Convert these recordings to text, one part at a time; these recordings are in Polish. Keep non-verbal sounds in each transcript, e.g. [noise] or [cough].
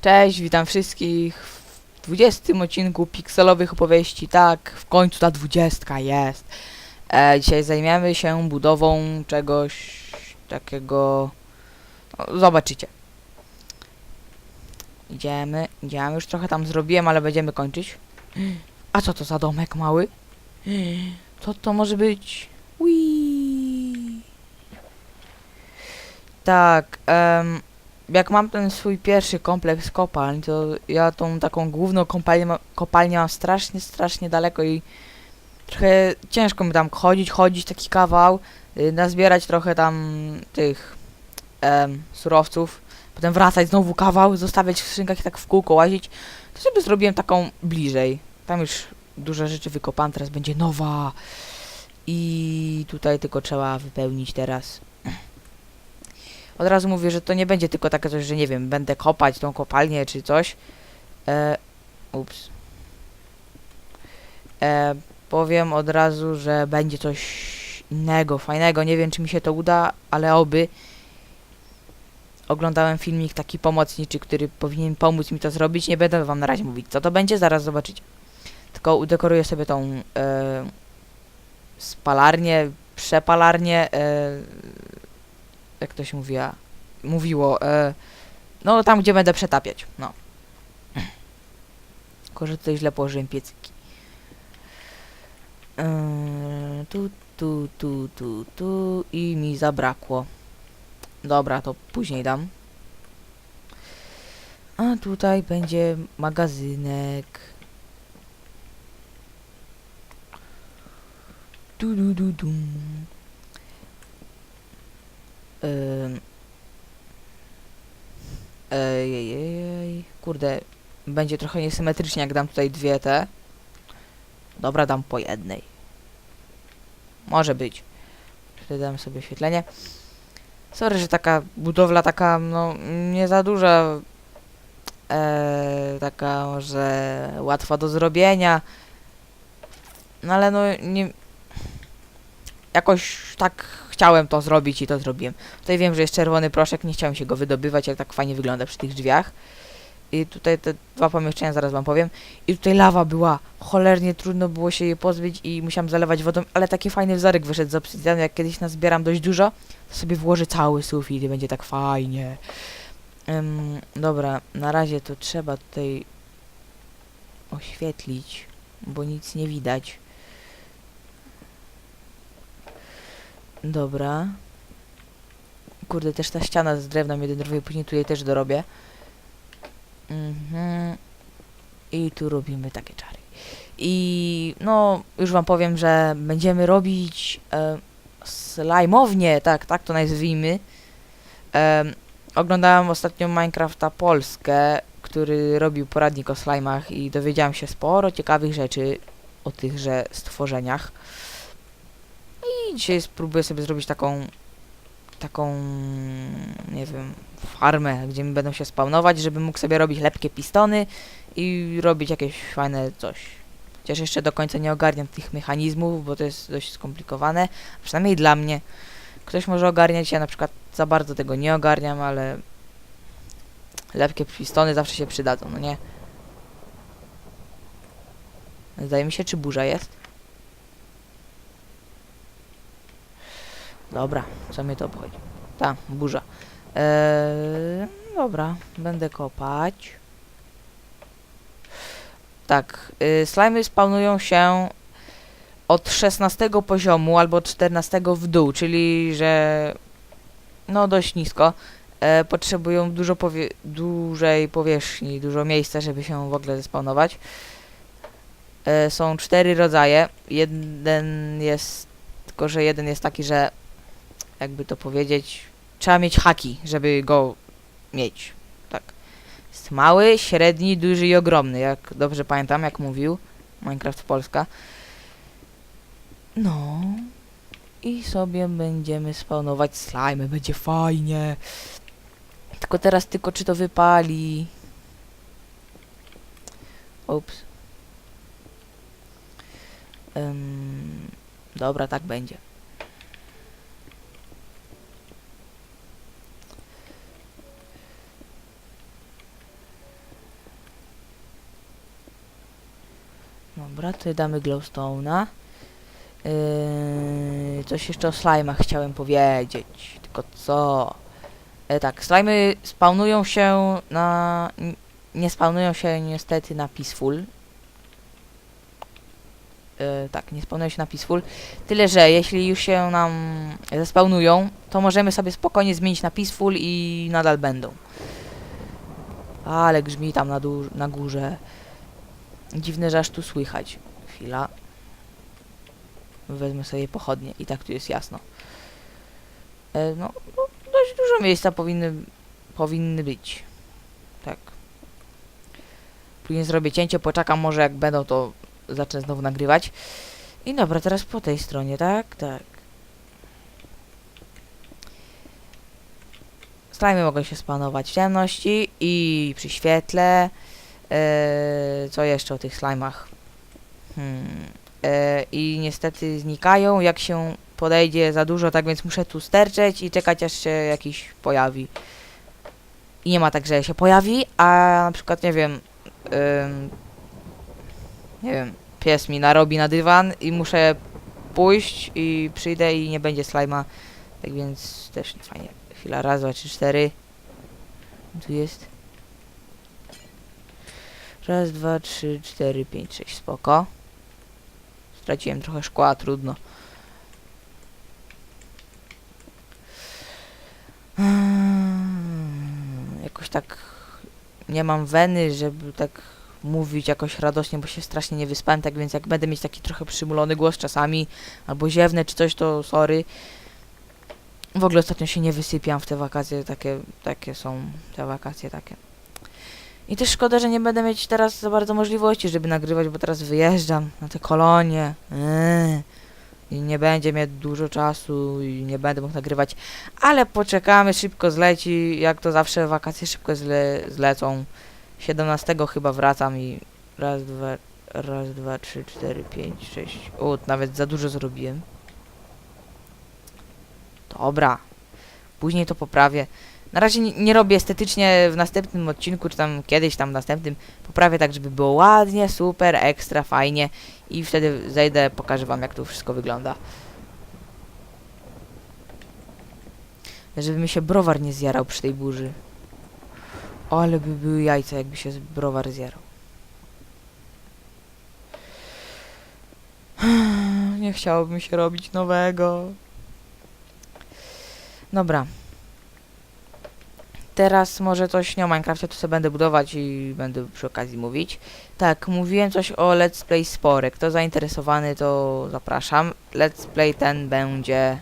Cześć, witam wszystkich w 20 odcinku pikselowych opowieści. Tak, w końcu ta 20 jest. E, dzisiaj zajmiemy się budową czegoś takiego. No, zobaczycie. Idziemy, idziemy. Już trochę tam zrobiłem, ale będziemy kończyć. A co to za domek mały? Co to może być? Wii. Tak, em, jak mam ten swój pierwszy kompleks kopalń, to ja tą taką główną kopalnię, kopalnię mam strasznie, strasznie daleko i trochę ciężko mi tam chodzić, chodzić taki kawał, y, nazbierać trochę tam tych em, surowców, potem wracać znowu kawał, zostawiać w skrzynkach i tak w kółko łazić, to sobie zrobiłem taką bliżej. Tam już duże rzeczy wykopane, teraz będzie nowa. I tutaj tylko trzeba wypełnić teraz od razu mówię, że to nie będzie tylko takie coś, że nie wiem, będę kopać tą kopalnię czy coś. E, ups. E, powiem od razu, że będzie coś innego, fajnego. Nie wiem, czy mi się to uda, ale oby. Oglądałem filmik taki pomocniczy, który powinien pomóc mi to zrobić. Nie będę wam na razie mówić, co to będzie, zaraz zobaczycie. Tylko udekoruję sobie tą e, spalarnię, przepalarnię, e, jak to się mówiła, mówiło, e, no tam, gdzie będę przetapiać, no. Tylko, że tutaj źle położyłem piecyki. E, tu, tu, tu, tu, tu i mi zabrakło. Dobra, to później dam. A tutaj będzie magazynek. Du, du, du, dum. Ym. Ejejej, kurde, będzie trochę niesymetrycznie jak dam tutaj dwie te. Dobra, dam po jednej. Może być. Wtedy dam sobie oświetlenie. Sorry, że taka budowla taka, no, nie za duża. Eee, taka może łatwa do zrobienia. No ale no nie... Jakoś tak chciałem to zrobić i to zrobiłem. Tutaj wiem, że jest czerwony proszek, nie chciałem się go wydobywać, jak tak fajnie wygląda przy tych drzwiach. I tutaj te dwa pomieszczenia zaraz wam powiem. I tutaj lawa była, cholernie trudno było się jej pozbyć i musiałem zalewać wodą, ale taki fajny wzorek wyszedł z obsydianu, jak kiedyś nazbieram dość dużo, to sobie włożę cały sufit i będzie tak fajnie. Dobra, na razie to trzeba tutaj oświetlić, bo nic nie widać. Dobra. Kurde, też ta ściana z drewna mnie denerwuje, później tutaj też dorobię. Mhm. I tu robimy takie czary. I no, już wam powiem, że będziemy robić e, tak, tak to nazwijmy. E, oglądałem ostatnio Minecrafta Polskę, który robił poradnik o slajmach i dowiedziałem się sporo ciekawych rzeczy o tychże stworzeniach. I dzisiaj spróbuję sobie zrobić taką, taką, nie wiem, farmę, gdzie mi będą się spawnować, żebym mógł sobie robić lepkie pistony i robić jakieś fajne coś. Chociaż jeszcze do końca nie ogarniam tych mechanizmów, bo to jest dość skomplikowane, przynajmniej dla mnie. Ktoś może ogarniać, ja na przykład za bardzo tego nie ogarniam, ale lepkie pistony zawsze się przydadzą, no nie? Zdaje mi się, czy burza jest? Dobra, co mnie to obchodzi? Ta, burza. Eee, dobra, będę kopać. Tak, y, slimy spawnują się od 16 poziomu albo od 14 w dół, czyli że no dość nisko. E, potrzebują dużo powie dużej powierzchni, dużo miejsca, żeby się w ogóle zespawnować. E, są cztery rodzaje. Jeden jest, tylko że jeden jest taki, że jakby to powiedzieć, trzeba mieć haki, żeby go mieć. Tak. Jest mały, średni, duży i ogromny, jak dobrze pamiętam, jak mówił Minecraft Polska. No. I sobie będziemy spawnować slime, będzie fajnie. Tylko teraz tylko czy to wypali. Ups. Ym, dobra, tak będzie. Tutaj damy glowstone'a. Yy, coś jeszcze o slime'ach chciałem powiedzieć. Tylko co? E, tak, slimy spawnują się na... Nie spawnują się niestety na Peaceful. E, tak, nie spawnują się na Peaceful. Tyle, że jeśli już się nam zespawnują, to możemy sobie spokojnie zmienić na Peaceful i nadal będą. Ale grzmi tam na, na górze. Dziwne, że aż tu słychać. Chwila. Wezmę sobie pochodnie i tak tu jest jasno. E, no, no, dość dużo miejsca powinny, powinny być. Tak. Później zrobię cięcie, poczekam może jak będą, to zacznę znowu nagrywać. I dobra, teraz po tej stronie, tak? Tak. Slimy mogą się spanować w ciemności i przy świetle. Eee, co jeszcze o tych slimach? Hmm. Eee, I niestety znikają, jak się podejdzie za dużo, tak więc muszę tu sterczeć i czekać aż się jakiś pojawi. I nie ma tak, że się pojawi, a na przykład, nie wiem, ym, nie wiem, pies mi narobi na dywan i muszę pójść i przyjdę i nie będzie slajma. Tak więc też fajnie. Chwila, raz, dwa, trzy, cztery. Tu jest. Raz, dwa, trzy, cztery, pięć, sześć, spoko. Straciłem trochę szkła, trudno. Hmm, Jakoś tak nie mam weny, żeby tak mówić jakoś radośnie, bo się strasznie nie wyspałem, tak więc jak będę mieć taki trochę przymulony głos czasami, albo ziewnę czy coś, to sorry. W ogóle ostatnio się nie wysypiam w te wakacje, takie, takie są te wakacje takie. I też szkoda, że nie będę mieć teraz za bardzo możliwości, żeby nagrywać, bo teraz wyjeżdżam na te kolonie. Eee. I nie będzie mieć dużo czasu i nie będę mógł nagrywać. Ale poczekamy, szybko zleci. Jak to zawsze wakacje szybko zle, zlecą. 17 chyba wracam i raz, dwa, raz, dwa, trzy, cztery, pięć, sześć. O, nawet za dużo zrobiłem. Dobra. Później to poprawię. Na razie nie, nie robię estetycznie w następnym odcinku, czy tam kiedyś tam następnym. Poprawię tak, żeby było ładnie, super, ekstra, fajnie. I wtedy zejdę, pokażę wam jak to wszystko wygląda. Żeby mi się browar nie zjarał przy tej burzy. Ale by były jajca, jakby się browar zjarał. [sighs] Nie chciałoby mi się robić nowego. Dobra. Teraz może coś nie o Minecrafcie, to sobie będę budować i będę przy okazji mówić. Tak, mówiłem coś o Let's Play Spory. Kto zainteresowany, to zapraszam. Let's Play ten będzie...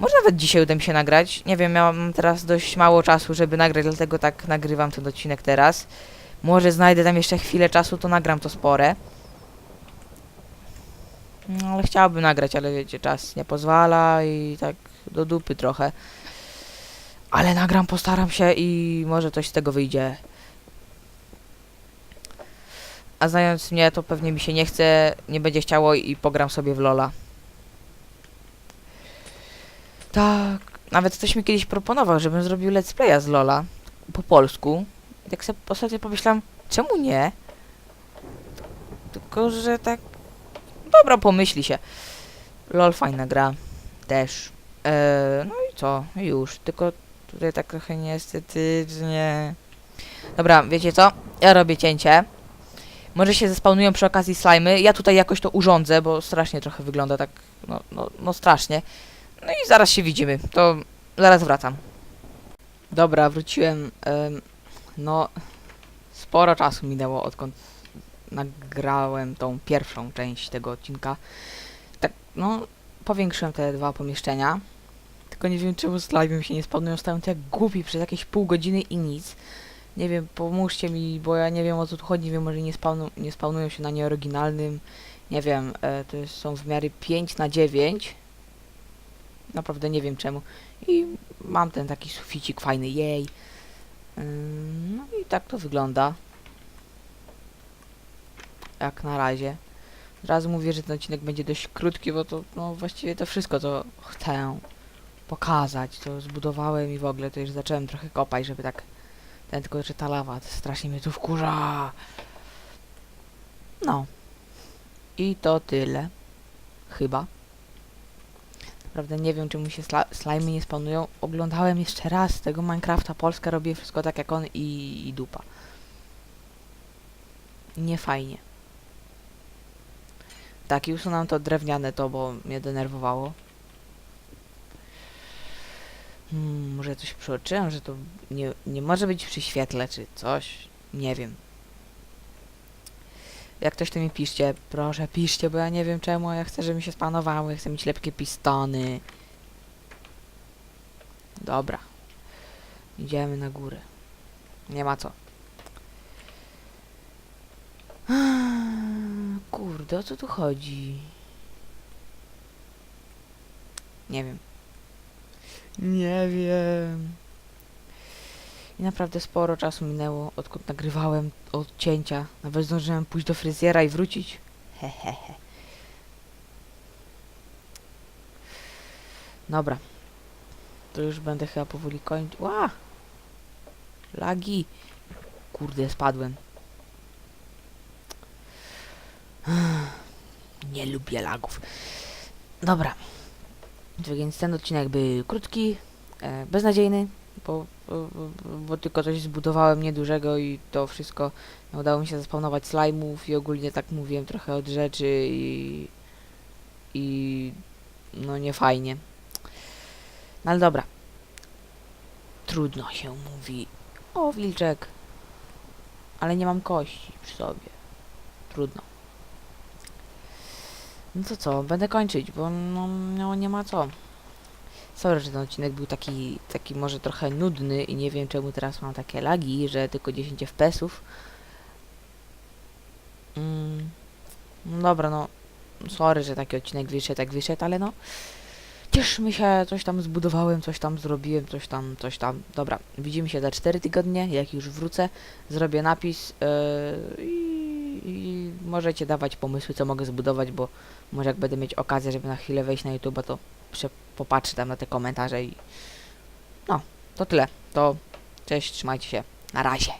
Może nawet dzisiaj uda mi się nagrać. Nie wiem, miałam teraz dość mało czasu, żeby nagrać, dlatego tak nagrywam ten odcinek teraz. Może znajdę tam jeszcze chwilę czasu, to nagram to spore. No, ale chciałabym nagrać, ale wiecie, czas nie pozwala i tak do dupy trochę. Ale nagram, postaram się i może coś z tego wyjdzie. A znając mnie, to pewnie mi się nie chce, nie będzie chciało i pogram sobie w Lola. Tak, nawet ktoś mi kiedyś proponował, żebym zrobił let's playa z Lola po polsku. I tak sobie ostatnio pomyślałem, czemu nie? Tylko, że tak... Dobra, pomyśli się. LOL fajna gra. Też. Eee, no i co? Już. Tylko tutaj tak trochę niestetycznie. Dobra, wiecie co? Ja robię cięcie. Może się zespawnują przy okazji slimy. Ja tutaj jakoś to urządzę, bo strasznie trochę wygląda tak, no, no, no strasznie. No i zaraz się widzimy. To zaraz wracam. Dobra, wróciłem. Em, no, sporo czasu minęło, odkąd nagrałem tą pierwszą część tego odcinka. Tak, no, powiększyłem te dwa pomieszczenia. Tylko nie wiem, czemu slime mi się nie spawnują. Stają tak głupi przez jakieś pół godziny i nic. Nie wiem, pomóżcie mi, bo ja nie wiem o co tu chodzi. Wiem, może nie, spawnu, nie spawnują się na nieoryginalnym. Nie wiem, e, to jest, są w miarę 5 na 9 Naprawdę nie wiem czemu. I mam ten taki suficik fajny, jej. No i tak to wygląda. Jak na razie. Od razu mówię, że ten odcinek będzie dość krótki, bo to no właściwie to wszystko, co chcę pokazać, to zbudowałem i w ogóle to już zacząłem trochę kopać, żeby tak ten tylko, że ta lawa strasznie mnie tu wkurza. No. I to tyle. Chyba. Naprawdę nie wiem, czemu się sla slimy nie spawnują. Oglądałem jeszcze raz tego Minecrafta. Polska robi wszystko tak jak on i, i dupa. Nie fajnie. Tak, i usunąłem to drewniane to, bo mnie denerwowało. Hmm, może coś przeoczyłem, że to nie, nie może być przy świetle, czy coś. Nie wiem. Jak ktoś to mi piszcie, proszę piszcie, bo ja nie wiem czemu, ja chcę, żeby mi się spanowały, chcę mieć lepkie pistony. Dobra. Idziemy na górę. Nie ma co. Kurde, o co tu chodzi? Nie wiem. Nie wiem. I naprawdę sporo czasu minęło, odkąd nagrywałem odcięcia. Nawet zdążyłem pójść do fryzjera i wrócić. Hehehe. Dobra. To już będę chyba powoli kończyć. Ła! Lagi. Kurde, spadłem. [sighs] Nie lubię lagów. Dobra. Więc ten odcinek był krótki, e, beznadziejny, bo, bo, bo- tylko coś zbudowałem niedużego i to wszystko no, udało mi się zaspawnować slime'ów i ogólnie tak mówiłem trochę od rzeczy i i no nie fajnie. No ale dobra. Trudno się mówi. O, wilczek. Ale nie mam kości przy sobie. Trudno. No to co, będę kończyć, bo no, no nie ma co. Sorry, że ten odcinek był taki, taki może trochę nudny i nie wiem czemu teraz mam takie lagi, że tylko 10 FPS-ów. Mm, no dobra, no sorry, że taki odcinek wyszedł, tak wyszedł, ale no cieszmy się, coś tam zbudowałem, coś tam zrobiłem, coś tam, coś tam. Dobra, widzimy się za 4 tygodnie, jak już wrócę, zrobię napis yy, i, i możecie dawać pomysły, co mogę zbudować, bo może jak będę mieć okazję, żeby na chwilę wejść na YouTube, to popatrzę tam na te komentarze i no, to tyle. To cześć, trzymajcie się. Na razie.